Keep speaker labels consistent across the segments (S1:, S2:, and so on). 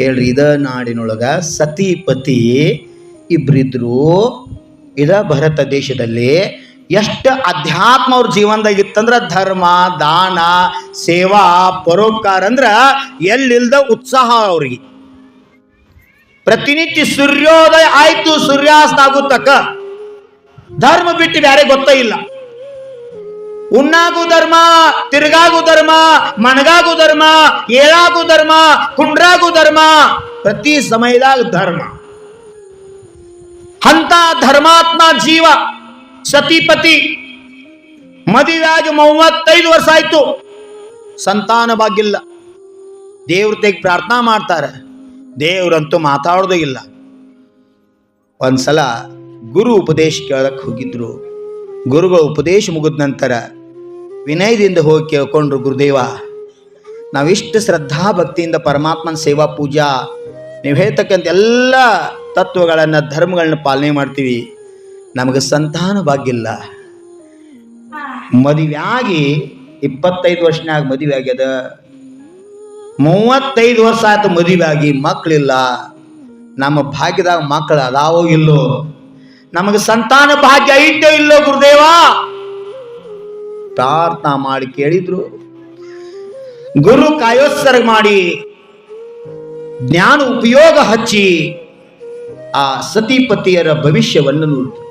S1: ಕೇಳ್ರಿ, ಇದ ನಾಡಿನೊಳಗ ಸತಿಪತಿ ಇಬ್ಬರಿದ್ರು ಇದ ಭಾರತ ದೇಶದಲ್ಲಿ ಎಷ್ಟು ಅಧ್ಯಾತ್ಮ ಅವ್ರ ಜೀವನದಾಗ ಇತ್ತಂದ್ರೆ ಧರ್ಮ, ದಾನ, ಸೇವಾ, ಪರೋಪಕಾರ ಅಂದ್ರ ಎಲ್ಲಿಲ್ದ ಉತ್ಸಾಹ ಅವ್ರಿಗೆ. ಪ್ರತಿನಿತ್ಯ ಸೂರ್ಯೋದಯ ಆಯ್ತು, ಸೂರ್ಯಾಸ್ತ ಆಗುತ್ತಕ್ಕ. ಧರ್ಮ ಬಿಟ್ಟು ಬ್ಯಾರೆ ಗೊತ್ತೇ ಇಲ್ಲ. ಉಣ್ಣಾಗು ಧರ್ಮ, ತಿರುಗಾಗು ಧರ್ಮ, ಮಣಗಾಗು ಧರ್ಮ, ಏಳಾಗು ಧರ್ಮ, ಕುಂಡ್ರಾಗು ಧರ್ಮ. ಪ್ರತಿ ಸಮಯದಾಗ ಧರ್ಮ. ಅಂತ ಧರ್ಮಾತ್ಮ ಜೀವ ಸತಿಪತಿ ಮದುವೆಯಾಗಿ ಮೂವತ್ತೈದು ವರ್ಷ ಆಯ್ತು. ಸಂತಾನ ಬಾಗಿಲ್ಲ ದೇವ್ರ ತೆಗ್ ಪ್ರಾರ್ಥನಾ ಮಾಡ್ತಾರೆ. ದೇವ್ರಂತೂ ಮಾತಾಡೋದು ಇಲ್ಲ. ಒಂದ್ಸಲ ಗುರು ಉಪದೇಶ ಕೇಳಕ್ ಹೋಗಿದ್ರು. ಗುರುಗಳ ಉಪದೇಶ ಮುಗಿದ ನಂತರ ವಿನಯದಿಂದ ಹೋಗಿ ಕೇಳ್ಕೊಂಡ್ರು ಗುರುದೇವ, ನಾವಿಷ್ಟು ಶ್ರದ್ಧಾ ಭಕ್ತಿಯಿಂದ ಪರಮಾತ್ಮನ ಸೇವಾ ಪೂಜಾ, ನೀವು ಹೇಳ್ತಕ್ಕಂಥ ಎಲ್ಲ ತತ್ವಗಳನ್ನು, ಧರ್ಮಗಳನ್ನ ಪಾಲನೆ ಮಾಡ್ತೀವಿ. ನಮಗೆ ಸಂತಾನ ಭಾಗ್ಯಿಲ್ಲ ಮದುವೆಯಾಗಿ ಇಪ್ಪತ್ತೈದು ವರ್ಷನಾಗ ಮದುವೆ ಆಗ್ಯದ. ಮೂವತ್ತೈದು ವರ್ಷ ಆಯ್ತು ಮದುವೆ ಆಗಿ ಮಕ್ಕಳಿಲ್ಲ ನಮ್ಮ ಭಾಗ್ಯದಾಗ ಮಕ್ಕಳು ಅದಾವೋ ಇಲ್ಲೋ. ನಮಗೆ ಸಂತಾನ ಭಾಗ್ಯ ಐತೋ ಇಲ್ಲೋ ಗುರುದೇವ? ಪ್ರಾರ್ಥನಾ ಮಾಡಿ ಕೇಳಿದ್ರು. ಗುರು ಕಾಯೋತ್ಸರ ಮಾಡಿ ಜ್ಞಾನ ಉಪಯೋಗ ಹಚ್ಚಿ ಆ ಸತಿಪತಿಯರ ಭವಿಷ್ಯವನ್ನು ನೋಡಿದ್ರು.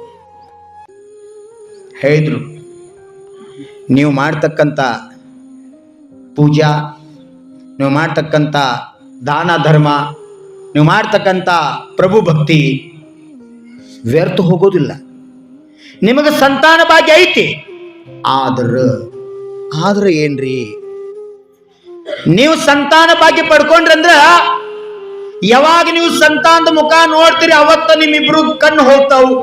S1: ಹೇಳಿದ್ರು, ನೀವು ಮಾಡ್ತಕ್ಕಂತ ಪೂಜಾ, ನೀವು ಮಾಡ್ತಕ್ಕಂತ ದಾನ ಧರ್ಮ, ನೀವು ಮಾಡ್ತಕ್ಕಂತ ಪ್ರಭು ಭಕ್ತಿ ವ್ಯರ್ಥ ಹೋಗೋದಿಲ್ಲ. ನಿಮಗೆ ಸಂತಾನ ಭಾಗ್ಯ ಐತಿ. ಆದ್ರ ಆದ್ರ ಏನ್ರಿ? ನೀವು ಸಂತಾನ ಭಾಗ್ಯ ಪಡ್ಕೊಂಡ್ರಂದ್ರ, ಯಾವಾಗ ನೀವು ಸಂತಾನದ ಮುಖ ನೋಡ್ತೀರಿ, ಅವತ್ತ ನಿಮ್ಮಿಬ್ರು ಕಣ್ಣು ಹೋಗ್ತಾವು.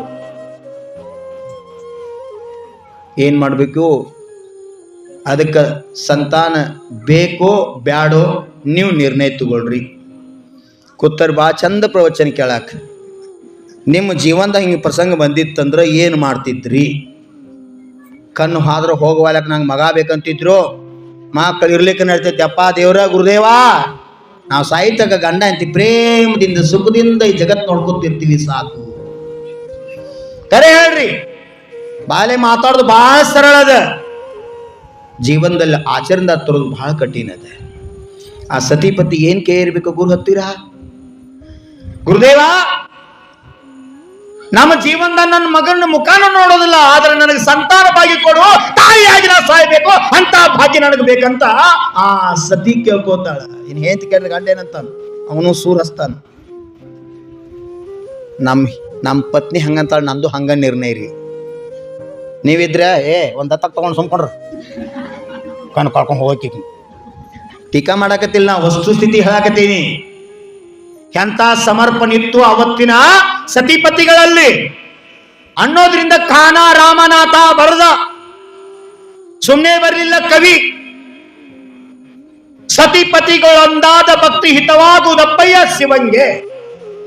S1: ಏನ್ ಮಾಡ್ಬೇಕು? ಅದಕ್ಕೆ ಸಂತಾನ ಬೇಕೋ ಬ್ಯಾಡೋ ನೀವು ನಿರ್ಣಯ ತಗೊಳ್ರಿ. ಕುತ್ತರ್ ಬಾ, ಚಂದ ಪ್ರವಚನ ಕೇಳಾಕ. ನಿಮ್ಮ ಜೀವನದಾಗ ಹಿಂಗೆ ಪ್ರಸಂಗ ಬಂದಿತ್ತಂದ್ರೆ ಏನು ಮಾಡ್ತಿದ್ರಿ? ಕಣ್ಣು ಹಾದ್ರೆ ಹೋಗುವಲಕ್ಕೆ ನಂಗೆ ಮಗ ಬೇಕಂತಿದ್ರು. ಮಕ್ಕಳು ಇರ್ಲಿಕ್ಕೆ ನಡ್ತೈತಿ, ಅಪ್ಪ ದೇವ್ರ, ಗುರುದೇವಾ. ನಾವು ಸಾಹಿತ್ಯಕ ಗಂಡ ಅಂತಿ ಪ್ರೇಮದಿಂದ, ಸುಖದಿಂದ ಈ ಜಗತ್ ನೋಡ್ಕೊತಿರ್ತೀವಿ ಸಾಕು. ಕರೆ ಹೇಳ್ರಿ. ಬಾಲೆ ಮಾತಾಡೋದು ಭಾಳ ಸರಳ ಅದ. ಜೀವನದಲ್ಲಿ ಆಚರಣೆ ತರೋದು ಬಹಳ ಕಠಿಣ ಅದ. ಆ ಸತಿಪತಿ ಏನ್ ಇರ್ಬೇಕು ಗುರು ಹತ್ತಿರ? ಗುರುದೇವ! ನಮ್ಮ ಜೀವನದ ನನ್ನ ಮಗನ ಮುಖಾನ ನೋಡೋದಿಲ್ಲ, ಆದ್ರೆ ನನಗೆ ಸಂತಾನ ಭಾಗ್ಯ ಕೊಡು, ತಾಯಿಯಾಗಿ ನಾ ಸಾಯ್ಬೇಕು, ಅಂತ ಭಾಗ್ಯ ನನಗೆ ಬೇಕಂತ ಆ ಸತಿ ಕೇಳ್ಕೋತಾಳ. ಇನ್ ಹೇಂತ ಕೇಳಿದ ಗಂಡ ಏನಂತ ಅವನು ಸೂರಸ್ತಾನ. ನಮ್ ನಮ್ಮ ಪತ್ನಿ ಹಂಗಂತಾಳ, ನಂದು ಹಂಗ ನಿರ್ಣಯ ರೀ. ನೀವಿದ್ರೆ, ಏ, ಒಂದ್ ಹತ್ತಕ್ ತಗೊಂಡು ಸುಮ್ಕೊಂಡ್ರ. ಕಣ್ ಕಳ್ಕೊಂಡ್ ಹೋಗಿ ಟೀಕಾ ಮಾಡಕತ್ತಿಲ್ಲ ನಾ ವಸ್ತುಸ್ಥಿತಿ ಹೇಳಕತ್ತೀನಿ. ಎಂತ ಸಮರ್ಪಣಿತ್ತು ಅವತ್ತಿನ ಸತಿಪತಿಗಳಲ್ಲಿ? ಅನ್ನೋದ್ರಿಂದ ಖಾನ ರಾಮನಾಥ ಬರೆದ. ಸುಮ್ಮನೆ ಬರಲಿಲ್ಲ ಕವಿ. ಸತಿಪತಿಗಳೊಂದಾದ ಭಕ್ತಿ ಹಿತವಾಗುವುದಪ್ಪಯ್ಯ ಶಿವಂಗೆ.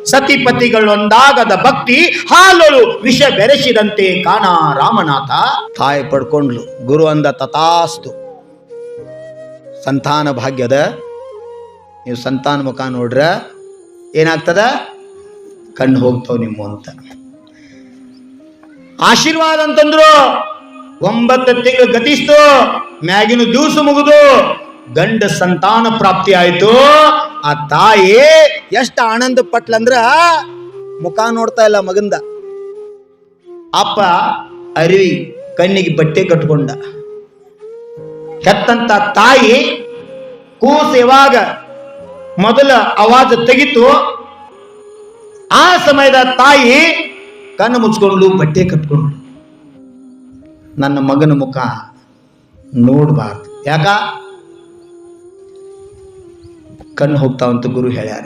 S1: ಸತಿಪತಿಗಳೊಂದಾಗದ ಭಕ್ತಿ ಹಾಲೊಳು ವಿಷ ಬೆರೆಸಿದಂತೆ ಕಾಣ ರಾಮನಾಥ. ತಾಯಿ ಪಡ್ಕೊಂಡ್ಲು, ಗುರು ಅಂದ ತಥಾಸ್ತು. ಸಂತಾನ ಭಾಗ್ಯದ, ನೀವು ಸಂತಾನ ಮುಖ ನೋಡ್ರ ಏನಾಗ್ತದ? ಕಣ್ಣು ಹೋಗ್ತಾವ ನಿಮ್ಮ ಅಂತ. ಆಶೀರ್ವಾದ ಅಂತಂದ್ರು, ಒಂಬತ್ತು ತಿಂಗಳು ಗತಿಸ್ತು, ಮ್ಯಾಗಿನ ದಿವಸ ಮುಗಿದು, ಗಂಡ ಸಂತಾನ ಪ್ರಾಪ್ತಿ ಆಯಿತು. ಆ ತಾಯಿ ಎಷ್ಟು ಆನಂದ ಪಟ್ಲಂದ್ರ ಮುಖ ನೋಡ್ತಾ ಇಲ್ಲ ಮಗಂದ. ಅಪ್ಪ ಅರಿವಿ ಕಣ್ಣಿಗೆ ಬಟ್ಟೆ ಕಟ್ಕೊಂಡ. ಹೆತ್ತಂತ ತಾಯಿ ಕೂಸ ಯಾವಾಗ ಮೊದಲ ಅವಾಜ್ ತೆಗಿತು. ಆ ಸಮಯದ ತಾಯಿ ಕಣ್ಣು ಮುಚ್ಕೊಂಡು ಬಟ್ಟೆ ಕಟ್ಕೊಂಡು ನನ್ನ ಮಗನ ಮುಖ ನೋಡಬಾರ್ದು. ಯಾಕ? ಕಣ್ಣು ಹೋಗ್ತಾವಂತ ಗುರು ಹೇಳ್ಯಾರ.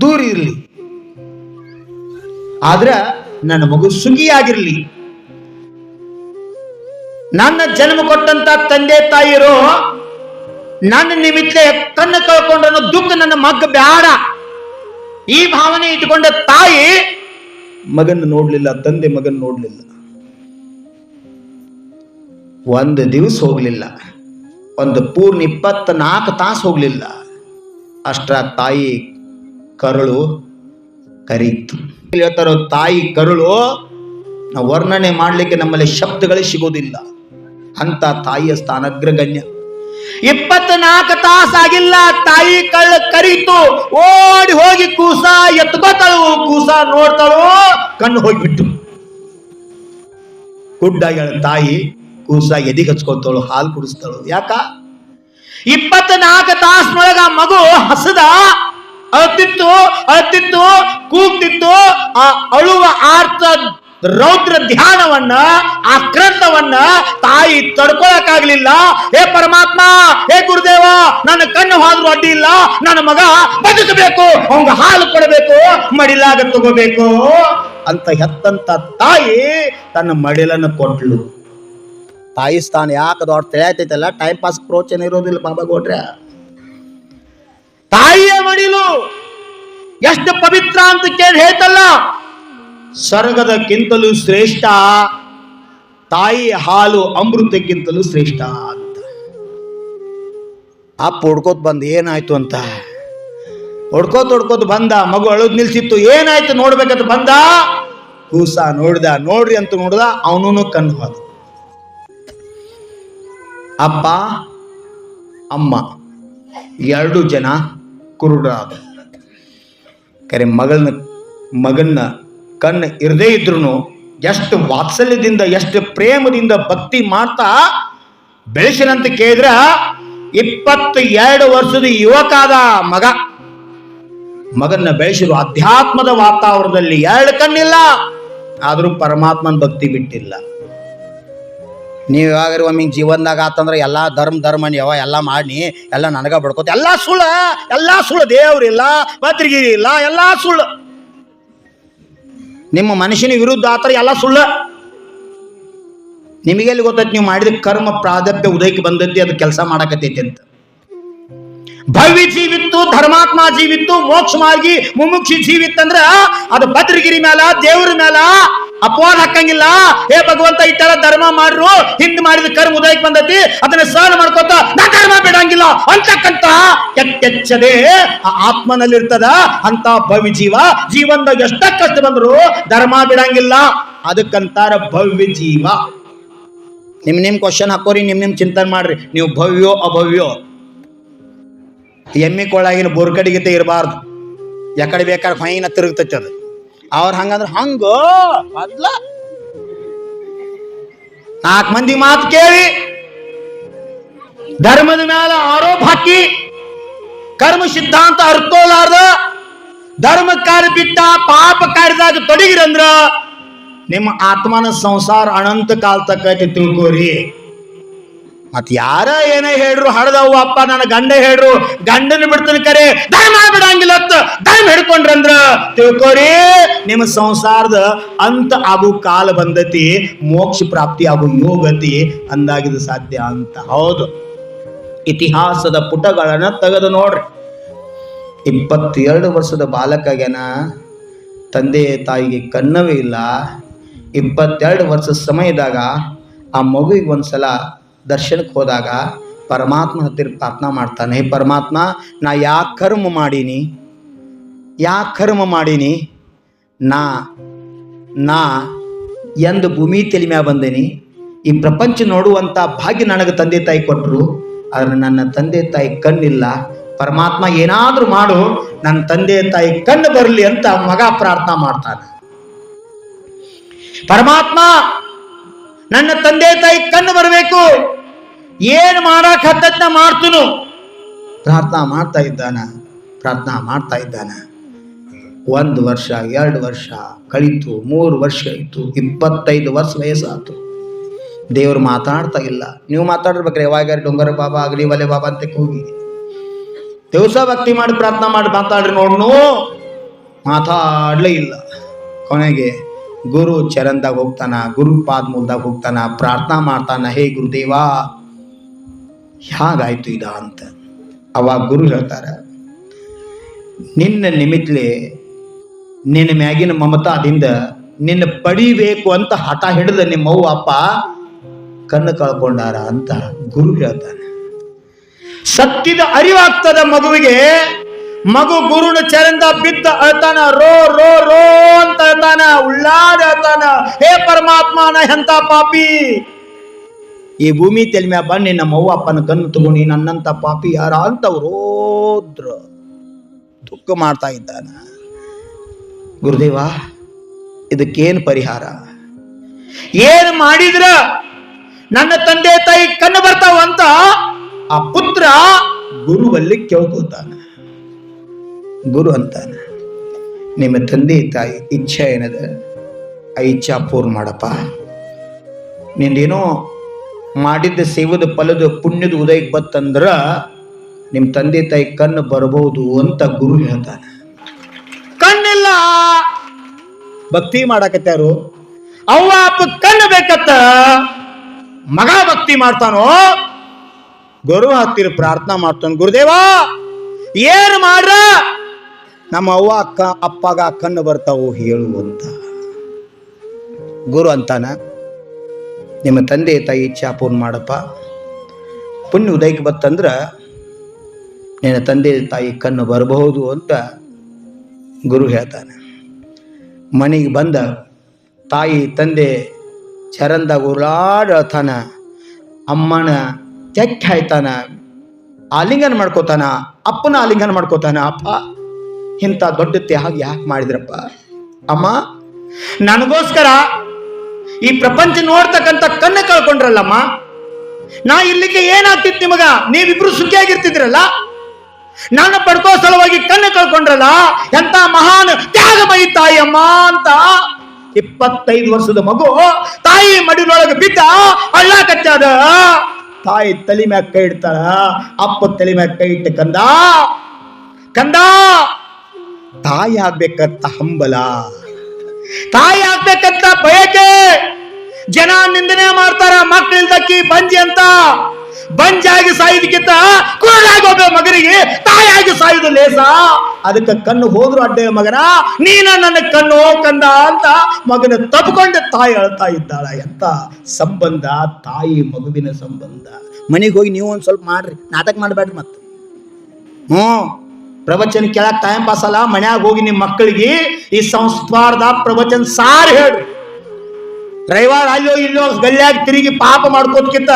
S1: ದೂರ ಇರಲಿ. ಆದ್ರ ನನ್ನ ಮಗು ಸುಗಿಯಾಗಿರ್ಲಿ ನನ್ನ ಜನ್ಮ ಕೊಟ್ಟಂತ ತಂದೆ ತಾಯಿರು ನನ್ನ ನಿಮಿತ್ತ ಕಳ್ಕೊಂಡ್ರ ಅನ್ನೋ ದುಃಖ ನನ್ನ ಮಗ್ಗ ಬೇಡ ಈ ಭಾವನೆ ಇಟ್ಕೊಂಡ ತಾಯಿ ಮಗನ ನೋಡ್ಲಿಲ್ಲ, ತಂದೆ ಮಗನ್ ನೋಡ್ಲಿಲ್ಲ. ಒಂದು ದಿವಸ ಹೋಗ್ಲಿಲ್ಲ. ಒಂದು ಪೂರ್ಣ ಇಪ್ಪತ್ತ ನಾಲ್ಕು ತಾಸು ಹೋಗ್ಲಿಲ್ಲ. ಅಷ್ಟರ ತಾಯಿ ಕರುಳು ಕರೀತು. ಹೇಳ್ತಾರೋ, ತಾಯಿ ಕರುಳು, ನಾವು ವರ್ಣನೆ ಮಾಡ್ಲಿಕ್ಕೆ ನಮ್ಮಲ್ಲಿ ಶಬ್ದಗಳೇ ಸಿಗೋದಿಲ್ಲ. ಅಂತ ತಾಯಿಯ ಸ್ಥಾನಗ್ರಗಣ್ಯ ಇಪ್ಪತ್ನಾಲ್ಕು ತಾಸಾಗಿಲ್ಲ, ತಾಯಿ ಕಳ್ಳ ಕರೀತು, ಓಡಿ ಹೋಗಿ ಕೂಸ, ಎತ್ಕೋತಾಳು, ಕೂಸ ನೋಡ್ತಾಳು, ಕಣ್ಣು ಹೋಗ್ಬಿಟ್ಟು. ಗುಡ್ಡ ತಾಯಿ ಕೂಸ ಎದಿ ಹಚ್ಕೊತಾಳು, ಹಾಲು ಕುಡಿಸ್ತಾಳು. ಯಾಕ? ಇಪ್ಪತ್ನಾಲ್ಕು ತಾಸಿನೊಳಗ ಮಗು ಹಸದ, ಅಳ್ತಿತ್ತು ಅಳ್ತಿತ್ತು, ಕೂಗ್ತಿತ್ತು, ಆ ಅಳುವ ಆರ್ತ ರೌದ್ರ ಧ್ಯಾನವನ್ನ, ಆಕ್ರಂದವನ್ನ ತಾಯಿ ತಡ್ಕೊಳಕಾಗ್ಲಿಲ್ಲ ಹೇ ಪರಮಾತ್ಮ, ಹೇ ಗುರುದೇವ, ನನ್ನ ಕಣ್ಣು ಹಾದ್ರೂ ಅಡ್ಡಿ ಇಲ್ಲ. ನನ್ನ ಮಗ ಬದುಕಬೇಕು, ಅವಂಗ ಹಾಲು ಕೊಡಬೇಕು, ಮಡಿಲಾಗ ತಗೋಬೇಕು ಅಂತ ಹೆತ್ತಂತ ತಾಯಿ ತನ್ನ ಮಡಿಲನ್ನು ಕೊಟ್ಲು ತಾಯಿ ಸ್ಥಾನ ಯಾಕೆ ದೊಡ್ಡ ತಿಳಿಯತೈತಲ್ಲ ಟೈಮ್ ಪಾಸ್ ಪ್ರೋಚನ ಇರೋದಿಲ್ಲ ಬಾಬಾ ಗೌಡ್ರೆ. ತಾಯಿಯ ಮಡಿಲು ಎಷ್ಟು ಪವಿತ್ರ ಅಂತ ಕೇಳಿ ಹೇಳ್ತಲ್ಲ. ಸ್ವರ್ಗದಕ್ಕಿಂತಲೂ ಶ್ರೇಷ್ಠ, ತಾಯಿ ಹಾಲು ಅಮೃತಕ್ಕಿಂತಲೂ ಶ್ರೇಷ್ಠ ಅಂತ. ಅಪ್ಪ ಹೊಡ್ಕೋತ್ ಬಂದ, ಏನಾಯ್ತು ಅಂತ? ಹೊಡ್ಕೋತ್ ಹೊಡ್ಕೋತ್ ಬಂದ, ಮಗು ಅಳದ್ ನಿಲ್ಸಿತ್ತು, ಏನಾಯ್ತು ನೋಡ್ಬೇಕಂತ ಬಂದ? ಕೂಸ ನೋಡ್ದ, ನೋಡ್ರಿ ಅಂತ ನೋಡ್ದ ಅವನೂ ಕಣ್ಣು ಹೋದ. ಅಪ್ಪ, ಅಮ್ಮ, ಎರಡು ಜನ ಕುರುಡರಾದ ಕರೆ ಮಗಳನ್ನ ಮಗನ್ನ ಕಣ್ಣು ಇರದೇ ಇದ್ರು ಎಷ್ಟು ವಾತ್ಸಲ್ಯದಿಂದ, ಎಷ್ಟು ಪ್ರೇಮದಿಂದ ಭಕ್ತಿ ಮಾಡ್ತಾ ಬೆಳೆಸಿನಂತ ಕೇಳಿದ್ರ ಇಪ್ಪತ್ತು ಎರಡು ವರ್ಷದ ಯುವಕಾದ ಮಗ. ಮಗನ್ನ ಬೆಳೆಸಿರು ಅಧ್ಯಾತ್ಮದ ವಾತಾವರಣದಲ್ಲಿ ಎರಡು ಕಣ್ಣಿಲ್ಲ, ಆದರೂ ಪರಮಾತ್ಮನ ಭಕ್ತಿ ಬಿಟ್ಟಿಲ್ಲ. ನೀವು ಯಾವಾಗ ಒಮ್ಮೆ ಜೀವನದಾಗ ಆತಂದ್ರೆ ಎಲ್ಲ ಧರ್ಮ ಧರ್ಮ ಯಾವ ಎಲ್ಲ ಮಾಡಿ ಎಲ್ಲ ನನಗ ಬಡ್ಕೋತ, ಎಲ್ಲ ಸುಳ್ಳ, ಎಲ್ಲ ಸುಳ್ಳು ದೇವ್ರಿಲ್ಲ ಪತ್ರಿಗಿರಿ ಇಲ್ಲ ಎಲ್ಲ ಸುಳ್ಳು. ನಿಮ್ಮ ಮನುಷ್ಯನ ವಿರುದ್ಧ ಆತರ ಎಲ್ಲ ಸುಳ್ಳು. ನಿಮಗೆಲ್ಲಿ ಗೊತ್ತೈತಿ ನೀವು ಮಾಡಿದ ಕರ್ಮ ಪ್ರಾರಬ್ಧ ಉದಯಕ್ಕೆ ಬಂದೈತಿ ಅದು ಕೆಲಸ ಮಾಡಕತ್ತೈತಿ ಅಂತ. ಭವ್ಯ ಜೀವಿತ್ತು, ಧರ್ಮಾತ್ಮ ಜೀವಿತ್ತು, ಮೋಕ್ಷ ಮಾರ್ಗಿ ಮುಮುಕ್ಷಿ ಜೀವಿತ್ತಂದ್ರ ಅದು ಭದ್ರಗಿರಿ ಮೇಲ ದೇವ್ರ ಮೇಲ ಅಪವಾದ ಹಾಕಂಗಿಲ್ಲ. ಹೇ ಭಗವಂತ ಇಟ್ಟೆಲ್ಲ ಧರ್ಮ ಮಾಡ್ರು, ಹಿಂದ್ ಮಾಡಿದ ಕರ್ಮ ಉದಯಕ್ಕೆ ಬಂದತಿ, ಅದನ್ನ ಸಹನ ಮಾಡ್ಕೋತ ನಾ ಧರ್ಮ ಬಿಡಂಗಿಲ್ಲ ಅಂತಕ್ಕಂತ ಆ ಆತ್ಮನಲ್ಲಿರ್ತದ ಅಂತ ಭವ್ಯ ಜೀವ. ಜೀವನದ ಎಷ್ಟ ಕಷ್ಟ ಬಂದ್ರು ಧರ್ಮ ಬಿಡಂಗಿಲ್ಲ. ಅದಕ್ಕಂತಾರ ಭವ್ಯ ಜೀವ. ನಿಮ್ ನಿಮ್ ಕ್ವಶನ್ ಹಾಕೋರಿ, ನಿಮ್ ನಿಮ್ ಚಿಂತನೆ ಮಾಡ್ರಿ. ನೀವು ಭವ್ಯೋ, ಅಭವ್ಯೋ? ಎಮ್ಮಿ ಕೊಳ್ಳಾಗಿನ ಬೋರ್ಕಡಿಗಿತೆ ಇರಬಾರ್ದು. ಯಾಕಡೆ ಬೇಕಾದ್ರೆ ಹೊಯ್ನ ತಿರುಗ್ತೈತಿ ಅದು. ಅವ್ರ ಹಂಗಂದ್ರೆ ಹಂಗೋ, ಮೊದ್ಲ. ನಾಲ್ಕು ಮಂದಿ ಮಾತು ಕೇಳಿ, ಧರ್ಮದ ಮ್ಯಾಲ ಆರೋಪ ಹಾಕಿ, ಕರ್ಮ ಸಿದ್ಧಾಂತ ಅರ್ಕೋಲಾರ್ದ ಧರ್ಮ ಕಾರ್ಯ ಬಿಟ್ಟ ಪಾಪ ಕಾರ್ಯದಾಗ ತೊಡಗಿರಂದ್ರ, ನಿಮ್ಮ ಆತ್ಮನ ಸಂಸಾರ ಅನಂತ ಕಾಲ ತಕ್ಕ ತಿಳ್ಕೋರಿ. ಮತ್ ಯಾರ ಏನೇ ಹೇಳ್ರು ಹಡದವು ಅಪ್ಪ ನನ್ನ ಗಂಡ ಹೇಳ್ರು, ಗಂಡನ ಬಿಡ್ತಾನೆ ಕರೆ, ಧರ್ಮ ಬಿಡಂಗಿಲ್ಲ ಅಂತ ಧರ್ಮ ಹಿಡ್ಕೊಂಡ್ರಂದ್ರ ತಿಳ್ಕೋರಿ, ನಿಮ್ಮ ಸಂಸಾರದ ಅಂತ ಆಗು ಕಾಲ ಬಂದತಿ, ಮೋಕ್ಷ ಪ್ರಾಪ್ತಿ ಆಗು ಯೋಗತಿ ಅಂದಾಗಿದ ಸಾಧ್ಯ ಅಂತ. ಹೌದು. ಇತಿಹಾಸದ ಪುಟಗಳನ್ನ ತೆಗೆದು ನೋಡ್ರಿ. ಇಪ್ಪತ್ತೆರಡು ವರ್ಷದ ಬಾಲಕಗೆನ, ತಂದೆ ತಾಯಿಗೆ ಕಣ್ಣವೇ ಇಲ್ಲ. ಇಪ್ಪತ್ತೆರಡು ವರ್ಷ ಸಮಯದಾಗ ಆ ಮಗುವಿಗೆ ಒಂದ್ಸಲ ದರ್ಶನಕ್ಕೆ ಹೋದಾಗ ಪರಮಾತ್ಮ ಹತ್ತಿರ ಪ್ರಾರ್ಥನಾ ಮಾಡ್ತಾನೆ, ಪರಮಾತ್ಮ, ನಾ ಯಾಕೆ ಕರ್ಮ ಮಾಡೀನಿ ಯಾಕೆ ಕರ್ಮ ಮಾಡೀನಿ, ನಾ ನಾ ಎಂದು ಭೂಮಿ ತೆಲಿಮ್ಯಾ ಬಂದೇನಿ. ಈ ಪ್ರಪಂಚ ನೋಡುವಂಥ ಭಾಗ್ಯ ನನಗೆ ತಂದೆ ತಾಯಿ ಕೊಟ್ಟರು ಆದರೆ ನನ್ನ ತಂದೆ ತಾಯಿ ಕಣ್ಣಿಲ್ಲ. ಪರಮಾತ್ಮ ಏನಾದರೂ ಮಾಡು, ನನ್ನ ತಂದೆ ತಾಯಿ ಕಣ್ಣು ಬರಲಿ ಅಂತ ಮಗ ಪ್ರಾರ್ಥನಾ ಮಾಡ್ತಾನೆ. ಪರಮಾತ್ಮ, ನನ್ನ ತಂದೆ ತಾಯಿ ಕಣ್ಣು ಬರಬೇಕು. ಏನು ಮಾಡಕ್ ಹತ್ತತ್ನ ಮಾಡ್ತನು? ಪ್ರಾರ್ಥನಾ ಮಾಡ್ತಾ ಇದ್ದಾನ, ಪ್ರಾರ್ಥನಾ ಮಾಡ್ತಾ ಇದ್ದಾನ. ಒಂದು ವರ್ಷ, ಎರಡು ವರ್ಷ ಕಳೀತು, ಮೂರು ವರ್ಷ ಆಯಿತು ಇಪ್ಪತ್ತೈದು ವರ್ಷ ವಯಸ್ಸಾಯ್ತು ದೇವ್ರು ಮಾತಾಡ್ತಾ ಇಲ್ಲ. ನೀವು ಮಾತಾಡಿರ್ಬೇಕ್ರಿ ಯಾವಾಗ ಡೊಂಗರ ಬಾಬಾ ಆಗಲಿ ಒಲೆ ಬಾಬಾ ಅಂತ ಹೋಗಿ ದಿವಸ ಭಕ್ತಿ ಮಾಡಿ ಪ್ರಾರ್ಥನಾ ಮಾಡಿ ಮಾತಾಡ್ರಿ ನೋಡ್ನು ಮಾತಾಡಲೇ ಇಲ್ಲ. ಕೊನೆಗೆ ಗುರು ಚರಂದಾಗ ಹೋಗ್ತಾನ, ಗುರು ಪಾದ ಮೂಲದಾಗ ಹೋಗ್ತಾನ, ಪ್ರಾರ್ಥನಾ ಮಾಡ್ತಾನ, ಹೇ ಗುರುದೇವ ಹೇಗಾಯ್ತು ಇದ ಅಂತ. ಅವಾಗ ಗುರು ಹೇಳ್ತಾರೆ, ನಿನ್ನ ನಿಮಿತ್ಲೆ ನಿನ್ನ ಮ್ಯಾಗಿನ ಮಮತಾದಿಂದ ನಿನ್ನ ಪಡಿಬೇಕು ಅಂತ ಹಠ ಹಿಡಿದ ನಿಮ್ಮ ಅವ್ವ ಅಪ್ಪ ಕಣ್ಣು ಕಳ್ಕೊಂಡಾರ ಅಂತ ಗುರು ಹೇಳ್ತಾನೆ. ಸತ್ತಿದ ಅರಿವಾಗ್ತದ ಮಗುವಿಗೆ, ಮಗು ಗುರುನ ಚರಂದ ಬಿದ್ದ ಅಳ್ತಾನ, ರೋ ರೋ ರೋ ಅಂತ ಹೇಳ್ತಾನ ಉಳ್ಳಾದ ಅಳ್ತಾನ ಹೇ ಪರಮಾತ್ಮ ಎಂತ ಪಾಪಿ ಈ ಭೂಮಿ ತಲೆ ಮ್ಯಾ ಬನ್ನಿ ನಮ್ಮ ಅವ್ವ ಅಪ್ಪನ ಕಣ್ಣು ತಗೊಂಡು ನನ್ನಂತ ಪಾಪಿ ಯಾರ ಅಂತ ರೋದ್ರ ದುಃಖ ಮಾಡ್ತಾ ಇದ್ದಾನ. ಗುರುದೇವ, ಇದಕ್ಕೇನು ಪರಿಹಾರ? ಏನು ಮಾಡಿದ್ರ ನನ್ನ ತಂದೆ ತಾಯಿ ಕಣ್ಣು ಬರ್ತಾವ ಅಂತ ಆ ಪುತ್ರ ಗುರುವಲ್ಲಿ ಕೇಳ್ಕೊತಾನೆ ಗುರು ಅಂತಾನ, ನಿಮ್ಮ ತಂದೆ ತಾಯಿ ಇಚ್ಛೆ ಏನದ? ಆ ಇಚ್ಛಾ ಪೂರ್ಣ ಮಾಡಪ್ಪ. ನಿಂದೇನೋ ಮಾಡಿದ್ದ ಸೇವದ ಫಲದ ಪುಣ್ಯದ ಉದಯಕ್ಕೆ ಬತ್ತಂದ್ರ ನಿಮ್ಮ ತಂದೆ ತಾಯಿ ಕಣ್ಣು ಬರಬಹುದು ಅಂತ ಗುರು ಹೇಳ್ತಾನೆ. ಕಣ್ಣಿಲ್ಲ! ಭಕ್ತಿ ಮಾಡಾಕತ್ಯಾರು? ಅವ್ವ ಅಪ್ಪ ಕಣ್ಣು ಬೇಕತ್ತ? ಮಗ ಭಕ್ತಿ ಮಾಡ್ತಾನೋ? ಗುರು ಹತ್ತಿರ ಪ್ರಾರ್ಥನಾ ಮಾಡ್ತಾನ, ಗುರುದೇವ, ಏನು ಮಾಡ್ರ? ನಮ್ಮ ಅವ್ವ, ಅಕ್ಕ, ಅಪ್ಪಗ ಕಣ್ಣು ಬರ್ತಾವು ಹೇಳು ಅಂತ. ಗುರು ಅಂತಾನ ನಿಮ್ಮ ತಂದೆ ತಾಯಿ ಇಚ್ಛಾ ಪೂರ್ಣ ಮಾಡಪ್ಪ. ಪುಣ್ಯ ಉದಯಕ್ಕೆ ಬತ್ತಂದ್ರೆ ನಿನ್ನ ತಂದೆ ತಾಯಿ ಕಣ್ಣು ಬರಬಹುದು ಅಂತ ಗುರು ಹೇಳ್ತಾನೆ. ಮನೆಗೆ ಬಂದ ತಾಯಿ, ತಂದೆ ಚರಂದಾಗ ಉರುಳಾಡತಾನ ಅಮ್ಮನ ತೆಕ್ಕ ಹಾಯ್ತಾನ. ಆಲಿಂಗನ ಮಾಡ್ಕೋತಾನ. ಅಪ್ಪನ ಆಲಿಂಗನ ಮಾಡ್ಕೋತಾನ. ಅಪ್ಪ, ಇಂಥ ದೊಡ್ಡ ತ್ಯಾಗ ಯಾಕೆ ಮಾಡಿದ್ರಪ್ಪ? ಅಮ್ಮ, ನನಗೋಸ್ಕರ ಈ ಪ್ರಪಂಚ ನೋಡ್ತಕ್ಕಂಥ ಕಣ್ಣು ಕಳ್ಕೊಂಡ್ರಲ್ಲಮ್ಮ? ನಾ ಇಲ್ಲಿಗೆ ಏನಾಗ್ತಿತ್ತು ನಿಮಗ? ನೀವಿಬ್ರು ಸುಖಿಯಾಗಿರ್ತಿದ್ರಲ್ಲ? ನಾನು ಪಡ್ಕೋ ಸಲುವಾಗಿ ಕಣ್ಣು ಕಳ್ಕೊಂಡ್ರಲ್ಲ ಎಂತ ಮಹಾನ್ ತ್ಯಾಗಮಯಿ ತಾಯಿ ಅಮ್ಮ ಅಂತ? ಇಪ್ಪತ್ತೈದು ವರ್ಷದ ಮಗು, ತಾಯಿ ಮಡಿಲೊಳಗೆ ಬಿದ್ದ ಅಳ್ಳ ಕಚ್ಚಾದ ತಾಯಿ ತಲೆ ಮ್ಯಾಗ ಕೈ ಇಡ್ತಾಳ, ಅಪ್ಪ ತಲೆ ಮ್ಯಾಗ ಕೈ ಇಟ್ಟ ಕಂದ. ಕಂದ. ತಾಯಿ ಆಗ್ಬೇಕಂತ ಹಂಬಲ. ತಾಯಿ ಆಗ್ಬೇಕಂತ ಬಯಕೆ. ಜನ ನಿಂದನೆ ಮಾಡ್ತಾರ ಮಕ್ಕಳಿಲ್ದಕ್ಕಿ ಬಂಜಿ ಅಂತ. ಬಂಜಾಗಿ ಸಾಯಿದಕ್ಕಿಂತ ಕುರುಡಾಗಿ ಒಬ್ಬ ಮಗನಿಗೆ ತಾಯಾಗಿ ಸಾಯುದು ಲೇಸ. ಅದಕ್ಕೆ ಕಣ್ಣು ಹೋದ್ರು ಅಡ್ಡೆ ಮಗನ, ನೀನ ನನ್ನ ಕಣ್ಣು ಕಂದ ಅಂತ ಮಗನ ತಪ್ಕೊಂಡು ತಾಯಿ ಅಳ್ತಾ ಇದ್ದಾಳ ಎಂತ ಸಂಬಂಧ, ತಾಯಿ ಮಗುವಿನ ಸಂಬಂಧ. ಮನೆಗೆ ಹೋಗಿ ನೀವು ಒಂದು ಸ್ವಲ್ಪ ಮಾಡ್ರಿ, ನಾಟಕ ಮಾಡಬೇಡ್ರಿ ಮತ್ತೆ. ಹ್ಞೂ, ಪ್ರವಚನ ಕೇಳಕ್ ಟೈಮ್ ಪಾಸ್ ಅಲ್ಲ, ಮನ್ಯಾಗ ಹೋಗಿ ನಿಮ್ಮ ಮಕ್ಕಳಿಗೆ ಈ ಸಂಸ್ಕಾರದ ಪ್ರವಚನ ಸಾರ್ ಹೇಳ್ರಿ. ರವಿವಾರ ಅಲ್ಲೋ ಇಲ್ಲೋ ಗಲ್ಯಾಗ ತಿರುಗಿ ಪಾಪ ಮಾಡ್ಕೋದ್ಕಿಂತ,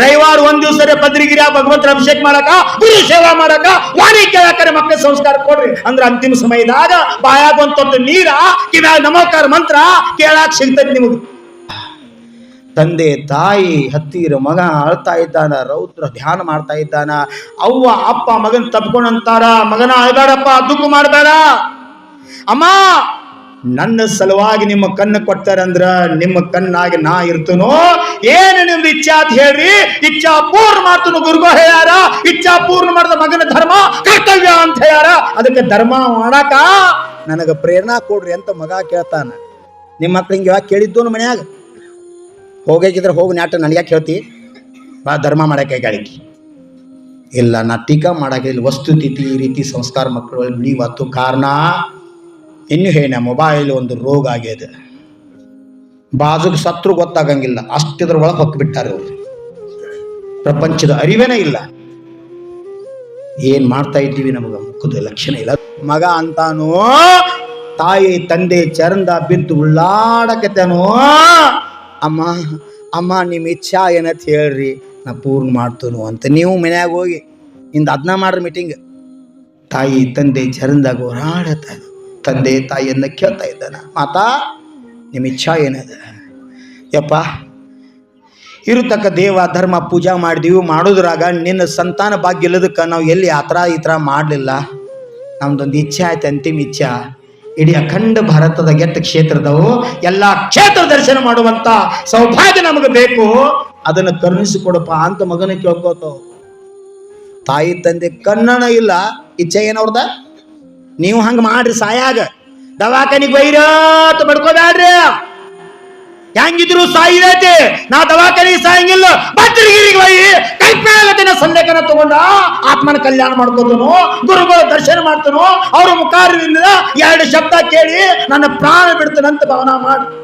S1: ರವಿವಾರ ಒಂದ್ ದಿವಸ ಪದ್ರಿಗಿರಿಯ ಭಗವಂತರ ಅಭಿಷೇಕ ಮಾಡಕ, ಗುರು ಸೇವಾ ಮಾಡಕ, ವಾಣಿ ಕೇಳಕರೆ ಮಕ್ಕಳ ಸಂಸ್ಕಾರ ಕೊಡ್ರಿ. ಅಂದ್ರ ಅಂತಿಮ ಸಮಯದಾಗ ಬಾಯಾಗುವಂತ ನೀರ ಕಿವ್ಯಾಗ ನಮೋಕಾರ ಮಂತ್ರ ಕೇಳಾಕ್ ಸಿಗ್ತೈತಿ ನಿಮಗೆ. ತಂದೆ, ತಾಯಿ, ಹತ್ತಿರ ಮಗ ಅಳ್ತಾ ಇದ್ದಾನ, ರೌದ್ರ ಧ್ಯಾನ ಮಾಡ್ತಾ ಇದ್ದಾನ, ಅವ್ವ, ಅಪ್ಪ, ಮಗನ್ ತಪ್ಕೊಂಡಂತಾರ, ಮಗನ ಅಳ್ಬೇಡಪ್ಪ ದುಃಖ ಮಾಡಬೇಡ. ಅಮ್ಮ ನನ್ನ ಸಲುವಾಗಿ ನಿಮ್ಮ ಕಣ್ಣು ಕೊಡ್ತಾರಂದ್ರ ನಿಮ್ಮ ಕಣ್ಣಾಗಿ ನಾ ಇರ್ತನೋ? ಏನು ನಿಮ್ದು ಇಚ್ಛಾ ಅಂತ ಹೇಳ್ರಿ? ಇಚ್ಛಾ ಪೂರ್ಣ ಮಾಡ್ತನು ಗುರುಗೋ ಹೇಳ್ಯಾರ. ಇಚ್ಛಾ ಪೂರ್ಣ ಮಾಡಿದ ಮಗನ ಧರ್ಮ ಕರ್ತವ್ಯ ಅಂತ ಹೇಳ್ಯಾರ. ಅದಕ್ಕೆ ಧರ್ಮ ಮಾಡಾಕ ನನಗೆ ಪ್ರೇರಣಾ ಕೊಡ್ರಿ ಅಂತ ಮಗ ಕೇಳ್ತಾನ. ನಿಮ್ಮ ಮಕ್ಳು ಹಿಂಗೆ ಯಾವಾಗ ಕೇಳಿದ್ದು ಮನ್ಯಾಗ? ಹೋಗಾಕಿದ್ರೆ ಹೋಗಿ ನಾಟ ನನಗೆ ಹೇಳ್ತಿ? ಬಾ, ಧರ್ಮ ಮಾಡಕ್ಕೆ ಗಾಳಿಗೆ ಇಲ್ಲ, ನಾ ಟೀಕಾ ಮಾಡಕ್ಕೆ ವಸ್ತುತಿಥಿ ಈ ರೀತಿ ಸಂಸ್ಕಾರ ಮಕ್ಕಳು ಉಳಿವತ್ತು ಕಾರಣ ಇನ್ನು ಹೇಳ ಮೊಬೈಲ್ ಒಂದು ರೋಗ ಆಗ್ಯದ. ಬಾಜುಗೆ ಸತ್ರು ಗೊತ್ತಾಗಂಗಿಲ್ಲ. ಅಷ್ಟಿದ್ರ ಒಳಗೆ ಹೊಕ್ಬಿಟ್ಟಾರೆ ಅವರು. ಪ್ರಪಂಚದ ಅರಿವೇನೇ ಇಲ್ಲ. ಏನ್ ಮಾಡ್ತಾ ಇದ್ದೀವಿ ನಮಗ? ಮುಖದ ಲಕ್ಷಣ ಇಲ್ಲ. ಮಗ ಅಂತಾನೋ, ತಾಯಿ, ತಂದೆ, ಚರಂದ ಬಿದ್ದು ಉಳ್ಳಾಡಕತ್ತೇನೋ, ಅಮ್ಮ ಅಮ್ಮ ನಿಮ್ಮ ಇಚ್ಛಾ ಏನತ್ ಹೇಳ್ರಿ. ನಾ ಪೂರ್ಣ ಮಾಡ್ತೇನು ಅಂತ. ನೀವು ಮನ್ಯಾಗ ಹೋಗಿ ಇಂದ ಅದನ್ನ ಮಾಡ್ರಿ ಮೀಟಿಂಗ್ ತಾಯಿ, ತಂದೆ, ಚರಂದಾಗ ಹೋರಾಡತ್ತ ತಂದೆ ತಾಯಿಯನ್ನು ಕೇಳ್ತಾ ಇದ್ದಾನೆ, ಮಾತಾ ನಿಮ್ಮ ಇಚ್ಛಾ ಏನದ? ಯಪ್ಪ, ಇರತಕ್ಕ ದೇವ ಧರ್ಮ ಪೂಜಾ ಮಾಡಿದೀವಿ, ಮಾಡೋದ್ರಾಗ ನಿನ್ನ ಸಂತಾನ ಭಾಗ್ಯ ಇಲ್ಲದಕ್ಕೆ ನಾವು ಎಲ್ಲಿ ಆ ಥರ ಈ ಥರ ಮಾಡಲಿಲ್ಲ. ನಮ್ದೊಂದು ಇಚ್ಛೆ ಆಯ್ತು, ಅಂತಿಮ ಇಚ್ಛೆ. ಇಡೀ ಅಖಂಡ ಭಾರತದ ಗೆಟ್ಟ ಕ್ಷೇತ್ರದವು, ಎಲ್ಲ ಕ್ಷೇತ್ರ ದರ್ಶನ ಮಾಡುವಂತ ಸೌಭಾಗ್ಯ ನಮಗೆ ಬೇಕು. ಅದನ್ನು ಕರುಣಿಸಿಕೊಡಪ್ಪ ಅಂತ ಮಗನ ಕೇಳ್ಕೋತಾವ ತಾಯಿ, ತಂದೆ ಕನ್ನಡ ಇಲ್ಲ, ಇಚ್ಛೆ ಏನವ್ರದ ನೀವು ಹಂಗ ಮಾಡ್ರಿ ಸಾಯಾಗ. ದವಾಖಾನಿಗೆ ಬೈರತ್ ಬಡ್ಕೋಬ್ಯಾಡ್ರಿ ಹೆಂಗಿದ್ರು ಸಾಯಿದೈತಿ ನಾ ದವಾಖಾನಿಗೆ ಸಾಯಂಗಿಲ್ಲ. ಬದ್ರಿಗಿರಿಗೆ ಬೈ. ಕಲ್ಪನಾಗತಿನ ಸಂದೇಕನ ತಗೊಂಡ. ಆತ್ಮನ ಕಲ್ಯಾಣ ಮಾಡ್ಕೋತನು. ಗುರುಗಳ ದರ್ಶನ ಮಾಡ್ತನು. ಅವ್ರ ಮುಖಾರದಿಂದ ಎರಡು ಶಬ್ದ ಕೇಳಿ ನನ್ನ ಪ್ರಾಣ ಬಿಡ್ತನಂತ ಭಾವನಾ ಮಾಡಿ.